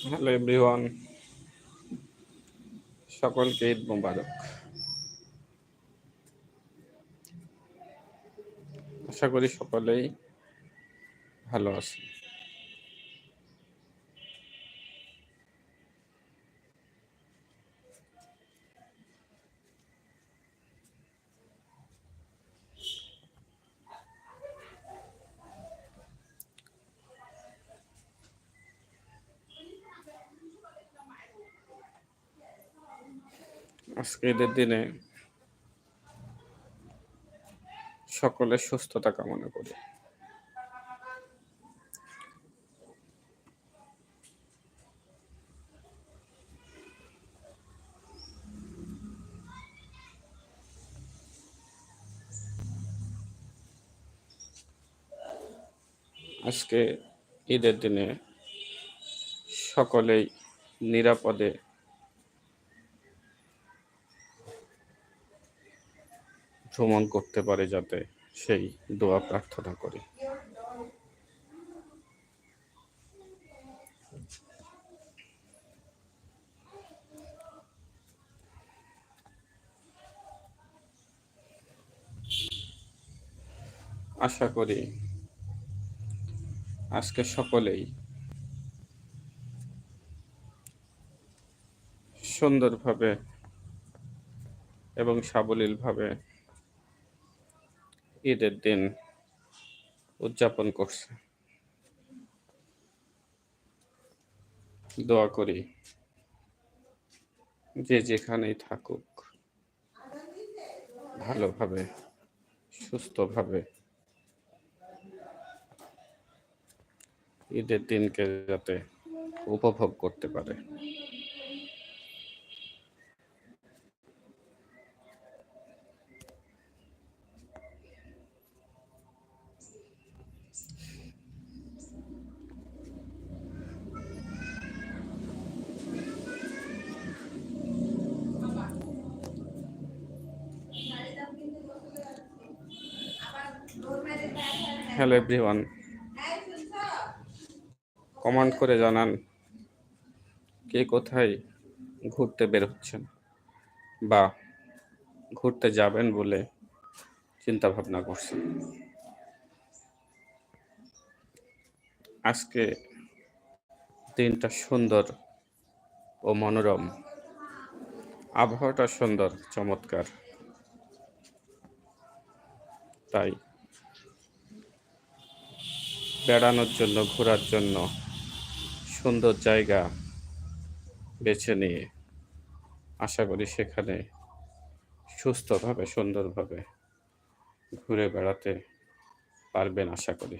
Hello everyone সকলকে ঈদ মোবারক। আশা করি সকলেই ভালো আছে আজকে ঈদের দিনে সকলের সুস্থতা কামনা করি। আজকে ঈদের দিনে সকলেই নিরাপদে ভ্রমণ করতে পারে যাতে সেই দোয়া প্রার্থনা করি। আশা করি আজকে সকলেই সুন্দরভাবে এবং সাবলীলভাবে ঈদের দিন উদযাপন করছে। দোয়া করি যে যেখানেই থাকুক, ভালোভাবে, সুস্থভাবে ঈদের দিনকে যাতে উপভোগ করতে পারে। Hello everyone. কমেন্ট করে জানান কে কোথায় ঘুরতে বের হচ্ছেন বা ঘুরতে যাবেন বলে চিন্তা ভাবনা করছেন। আজকে দিনটা সুন্দর ও মনোরম। আবহাওয়াটা সুন্দর, চমৎকার। তাই বেড়ানোর জন্য, ঘোরার জন্য সুন্দর জায়গা বেছে নিয়ে আশা করি সেখানে সুস্থভাবে, সুন্দরভাবে ঘুরে বেড়াতে পারবেন আশা করি।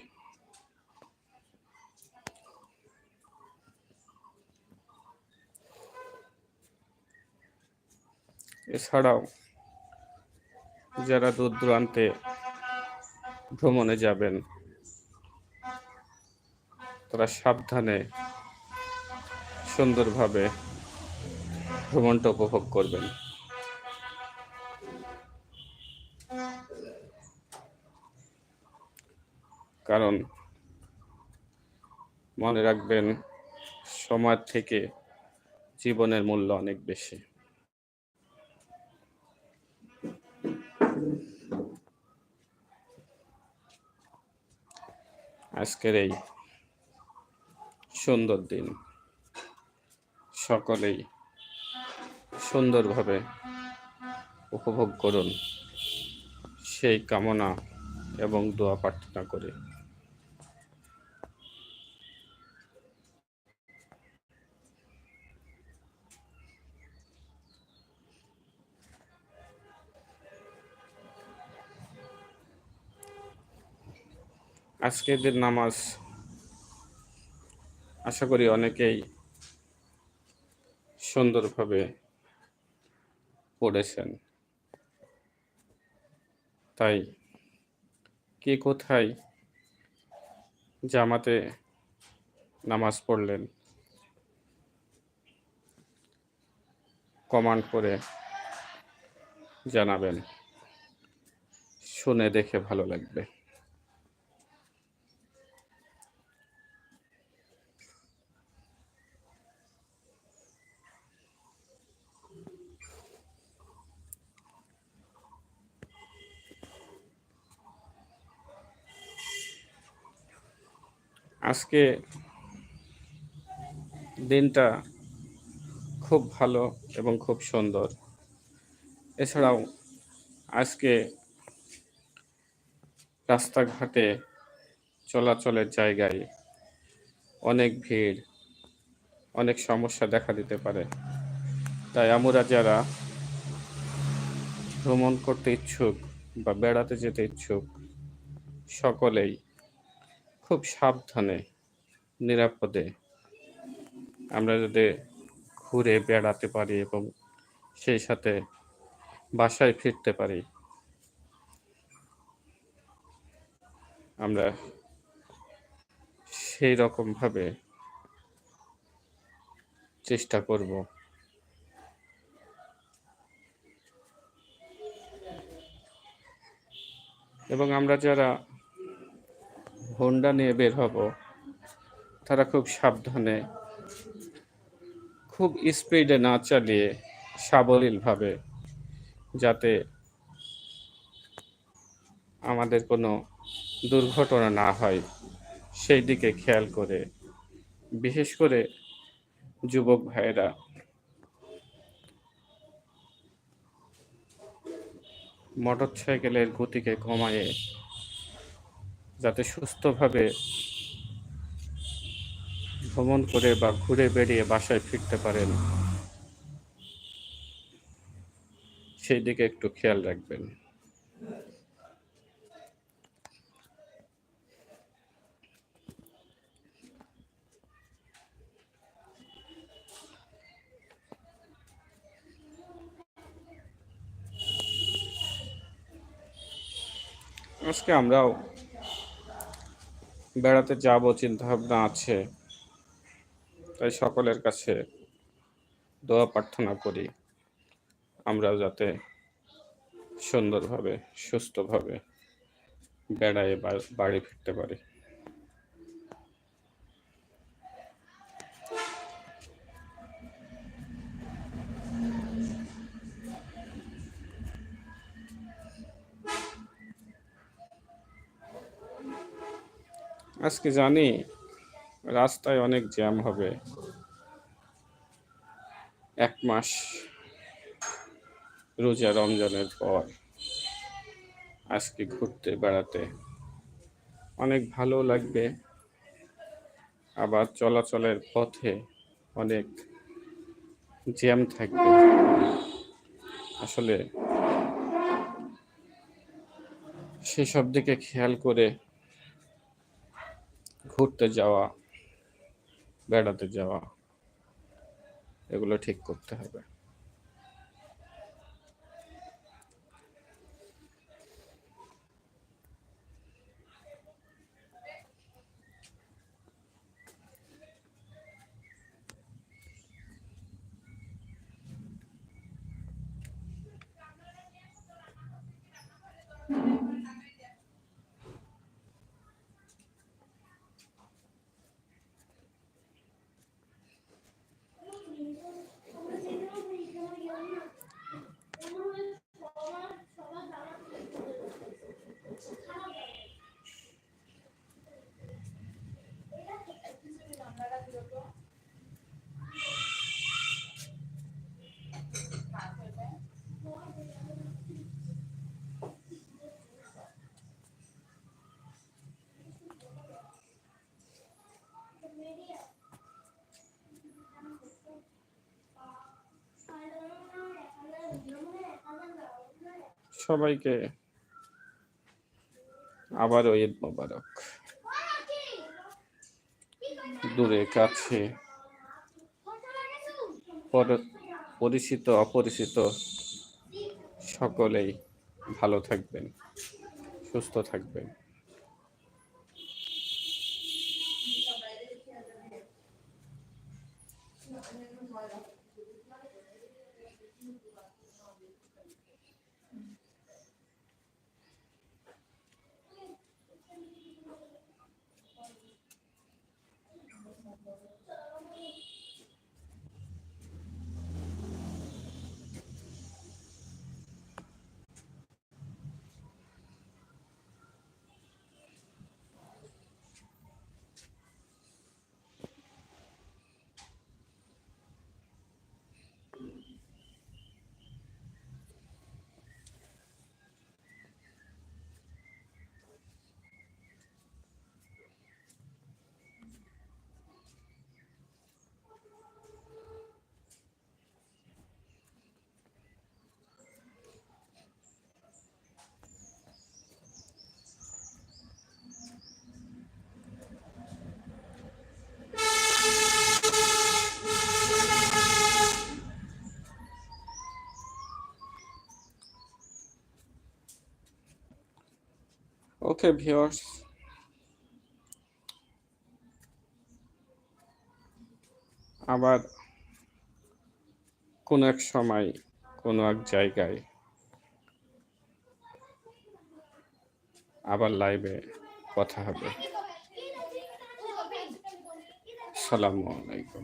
এছাড়াও যারা দূর দূরান্তে ভ্রমণে যাবেন তারা সাবধানে, সুন্দরভাবে ভ্রমণটা উপভোগ করবেন। কারণ মনে রাখবেন, সময় থেকে জীবনের মূল্য অনেক বেশি। আজকের এই সুন্দর দিন। সকলেই সুন্দরভাবে উপভোগ করুন। সেই কামনা এবং দোয়া প্রার্থনা করে। আজকের দিন নামাজ আশা করি অনেকেই সুন্দরভাবে পড়েছেন। তাই কে কোথায় জামাতে নামাজ পড়লেন? কমান্ড করে জানাবেন। শুনে দেখে ভালো লাগবে। আজকে দিনটা খুব ভালো এবং খুব সুন্দর। এছাড়াও আজকে রাস্তাঘাটে চলাচলের জায়গায় অনেক ভিড়, অনেক সমস্যা দেখা দিতে পারে। তাই আমরা যারা ভ্রমণ করতে ইচ্ছুক বা বেড়াতে যেতে ইচ্ছুক, সকলেই খুব সাবধানে, নিরাপদে আমরা যাতে ঘুরে বেড়াতে পারি এবং সেই সাথে বাসায় ফিরতে পারি। আমরা সেই রকমভাবে চেষ্টা করব। এবং আমরা যারা হোন্ডা নিয়ে বের হব। তারা খুব সাবধানে, খুব স্পিডে না চালিয়ে সাবলীলভাবে, যাতে আমাদের কোনো দুর্ঘটনা না হয়, সেই দিকে খেয়াল করে। বিশেষ করে যুবক ভাইয়েরা। মোটর সাইকেলের গতিকে কমায়ে যাতে সুস্থভাবে ভ্রমণ করে বা ঘুরে বেরিয়ে বাসায় ফিরতে পারেন। সেই দিকে একটু খেয়াল রাখবেন। আজকে আমরাও বেড়াতে যাব চিন্তা ভাবনা আছে। তাই সকলের কাছে দোয়া প্রার্থনা করি আমরা যাতে সুন্দরভাবে, সুস্থভাবে বেড়ায় বাড়ি ফিরতে পারি। আজকে জানি রাস্তায় অনেক জ্যাম হবে। এক মাস রোজা রমজানের পর আজকে ঘুরতে বেড়াতে। অনেক ভালো লাগবে। আবার চলাচলের পথে অনেক জ্যাম থাকবে। আসলে সেসব দিকে খেয়াল করে ঘুরতে যাওয়া বেড়াতে যাওয়া এগুলো ঠিক করতে হবে। সবাইকে। আবারও ঈদ মোবারক। দূরে কাছে। পরিচিত অপরিচিত সকলেই ভালো থাকবেন সুস্থ থাকবেন। ওকে ভিউয়ার্স আবার কোনো এক সময়, কোনো এক জায়গায় আবার লাইভে কথা হবে। সালামু আলাইকুম।